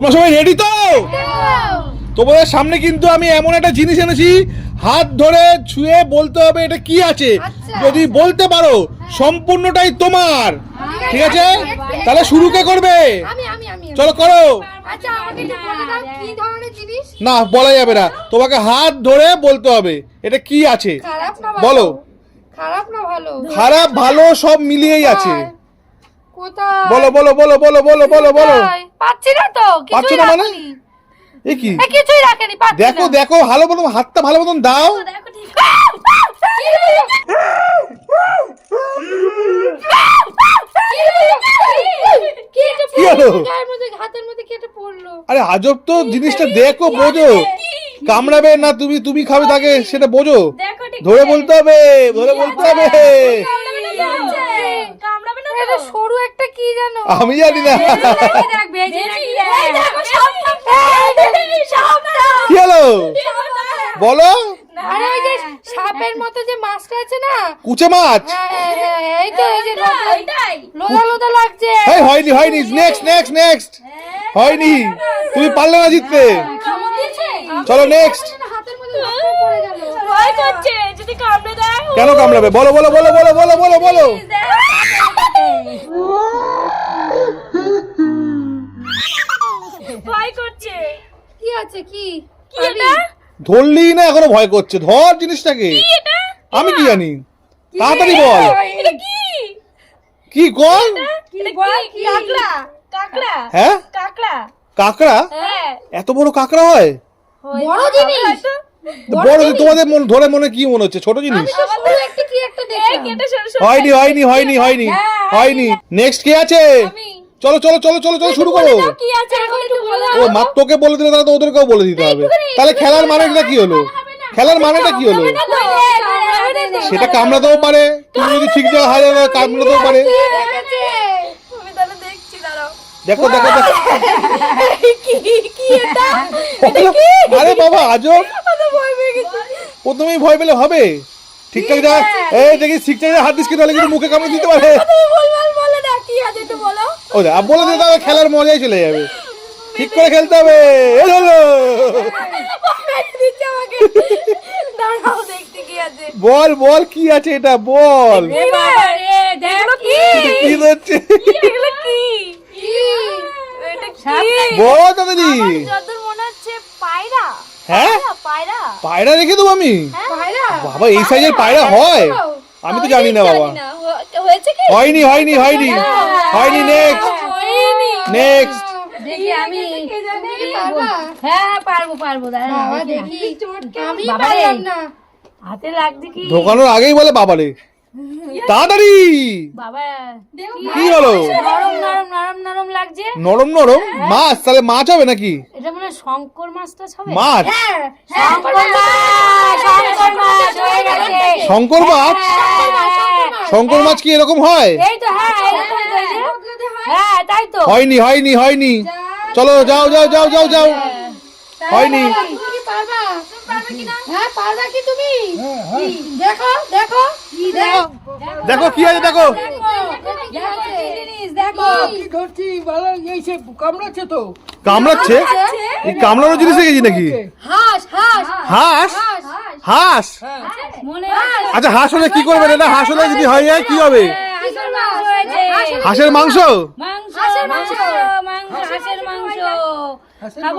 তোমরা সবাই রেডি তো? তোমাদের সামনে কিন্তু আমি এমন একটা জিনিস এনেছি হাত ধরে ছুঁয়ে বলতে হবে এটা কি আছে। আচ্ছা। যদি বলতে পারো সম্পূর্ণটাই তোমার। ঠিক আছে? তাহলে শুরু কে করবে? চলো করো। আচ্ছা না বলা যাবে না। তোমাকে হাত ধরে বলতে হবে এটা কি আছে? বলো। খারাপ না ভালো। খারাপ ভালো সব মিলিয়েই আছে। কোথায়? বলো বলো বলো বলো বলো বলো বলো। পাচ্ছি না তো কিছুই না মানে? এ কি? কিছুই রাখেনি পাচ্ছি দেখো দেখো ভালো মতন হাতটা ভালো মতন দাও। আরে আজব তো জিনিসটা দেখো বোঝো। কামড়াবে না তুমি তুমি খাবে তাকে সেটা বোঝো। ধরে বলতে হবে ধরে বলতে হবে কামড়াবে না তো? কামড়াবে না তো? এটা সরু একটা কি জানো? আমি জানি না। কি হলো? বলো। আরে ওই যে সাপের মতো যে মাছটা আছে না? কুচে মাছ? হ্যাঁ, হ্যাঁ, হ্যাঁ, এই তো এই যে লোদা- লোদা লাগছে। এই হয়নি হয়নি। নেক্সট নেক্সট নেক্সট হয়নি। তুমি পারলে না জিততে? চলো নেক্সট হাতের মধ্যে মাছটা পড়ে গেল। ভয় করছে, যদি কামড়ে দেয়, কেন কামড়াবে? বলো বলো বলো বলো বলো বলো বলো। করছে। কি আছে কি? কি এটা? ধরলি না এখনও ভয় করছে? ধর জিনিসটাকে। কি এটা? আমি কি জানি তাড়াতাড়ি বল। এটা কি? কি? কর এটা কি? কাকড়া? কাকড়া? হ্যাঁ? কাকড়া? কাকড়া? হ্যাঁ। এত বড় কাকড়া হয়? বড় জিনিস। বড় তোমাদের মন ধরে মনে কি মনে হচ্ছে? ছোট জিনিস আমি তো সরু একটা কি একটা এই দেখলাম। কেটে সরু সরু হয়নি হয়নি হয়নি হয়নি। হয়নি। নেক্সট কে আছে? আমি। চলো চলো চলো চলো চলো শুরু করো। কি আছে এখন একটু বলো ও মা তোকে বলে দিলে তাহলে তো ওদেরকেও বলে দিতে হবে। তাহলে খেলার মানেটা কি হলো? খেলার মানেটা কি হলো? সেটা কামড়াতেও পারে তুমি যদি ঠিক জায়গায় হারে কামড়াতেও পারে। দেখো দেখো দেখো। কি কি এটা? আরে বাবা আজব প্রথমেই ভয় পেলে হবে। ঠিকঠাক যা এই দেখি ঠিকঠাক হাত দিস কিন্তু মুখে কামড়ে দিতে পারে। কি আছে একটু বলো? ও যা বলে দিতে হবে খেলার মজাই চলে যাবে। ঠিক করে খেলতে হবে। হলো। বল বল কি আছে এটা? বল। এ বাবা রে দেখো কি। কি? হচ্ছে? বল মনে হ্যাঁ? পায়রা পায়রা। রেখে দেবো আমি? বাবা এই সাইজের পায়রা হয়? আমি তো জানি না বাবা। হয়েছে কি? হয়নি হয়নি হয়নি। হয়নি নেক্সট হয়নি। নেক্সট দেখি আমি তুমি হ্যাঁ পারব পারব দাঁড়া বাবা দেখি। দেখি। আমি পারলাম রে। না। হাতে লাগছে কি ঢোকানোর আগেই বলে বাবারে। তাড়াতাড়ি! বাবা কি হলো? নরম নরম নরম নরম লাগছে। নরম নরম? মাছ? তাহলে মাছ হবে নাকি? এটা মনে শঙ্কর মাছটা হবে? মাছ? শঙ্কর মাছ শঙ্কর মাছ হয়ে গেছে। শঙ্কর মাছ? শঙ্কর মাছ কি এরকম হয়? এই তো হ্যাঁ এরকম তো এই যে। হ্যাঁ তাই তো। হয়নি হয়নি হয়নি। চলো যাও যাও যাও যাও যাও। হয়নি। তুমি কি পারবা? হ্যাঁ পারবা কি তুমি? দেখো দেখো। দেখো? দেখো কি আছে দেখো। কি? ধরছি? ভালো এই সে কামড়াচ্ছে তো। কামড়াচ্ছে? এই কামড়ানোর জিনিস দেখেছি নাকি? হাঁস হাঁস। হাঁস? হাঁস? আচ্ছা হাঁস হলে কি করবেন এটা হাঁস হলে যদি হয় কি হবে? হাঁসের মাংস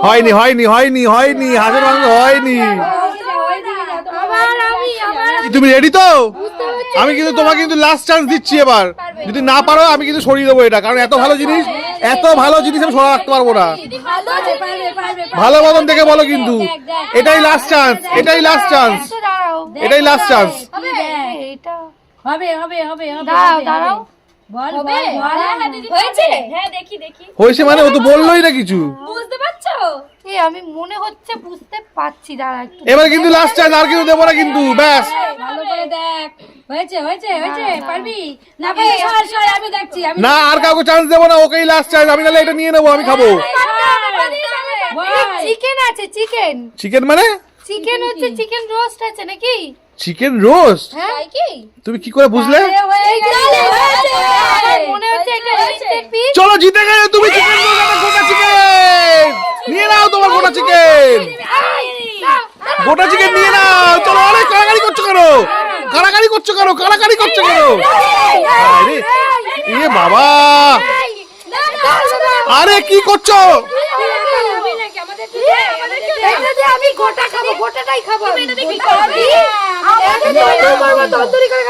হয়নি হয়নি হয়নি হয়নি। হাঁসের মাংস হয়নি। তুমি রেডি তো? আমি কিন্তু তোমাকে কিন্তু লাস্ট চান্স দিচ্ছি এবার। যদি না পারো আমি কিন্তু সরিয়ে দেবো এটা কারণ এত ভালো জিনিস। এত ভালো জিনিস আমি সরা রাখতে পারব না। ভালো মতন দেখে বলো কিন্তু। এটাই লাস্ট চান্স এটাই লাস্ট চান্স এটাই লাস্ট চান্স হবে হবে হবে হবে হবে। দাঁড়াও। বল বল বল হয়েছে হ্যাঁ দেখি দেখি হয়েছে মানে ও তো বললোই না কিছু বুঝতে পারছ আমি মনে হচ্ছে বুঝতে পারছি দাঁড়া একটু এবার কিন্তু লাস্ট চান্স আর কিন্তু দেবো না কিন্তু ব্যাস ভালো করে দেখ হয়েছে হয়েছে হয়েছে পারবি না পারলে সর সর আমি দেখছি আমি না আর কাউকে চান্স দেবো না ওকেই লাস্ট চান্স আমি তাহলে এটা নিয়ে নেব আমি খাব চিকেন আছে চিকেন চিকেন মানে চিকেন হচ্ছে চিকেন রোস্ট আছে নাকি চিকেন রোস্ট হ্যাঁ তুমি কি করে বুঝলে হয়ে মনে চলো জিতে গেলে তুমি চিকেন রোস্ট গোটা চিকেন চিকেন গোটা চিকেন নিয়ে নাও চলো অনেক কারাকারি করছ কেন কারাকারি করছ কেন কারাকারি করছ কেন এ বাবা আরে কি করছ আমি গোটা খাব গোটাটাই খাব আমি আমাকে তৈরি করব তন্দুরি করে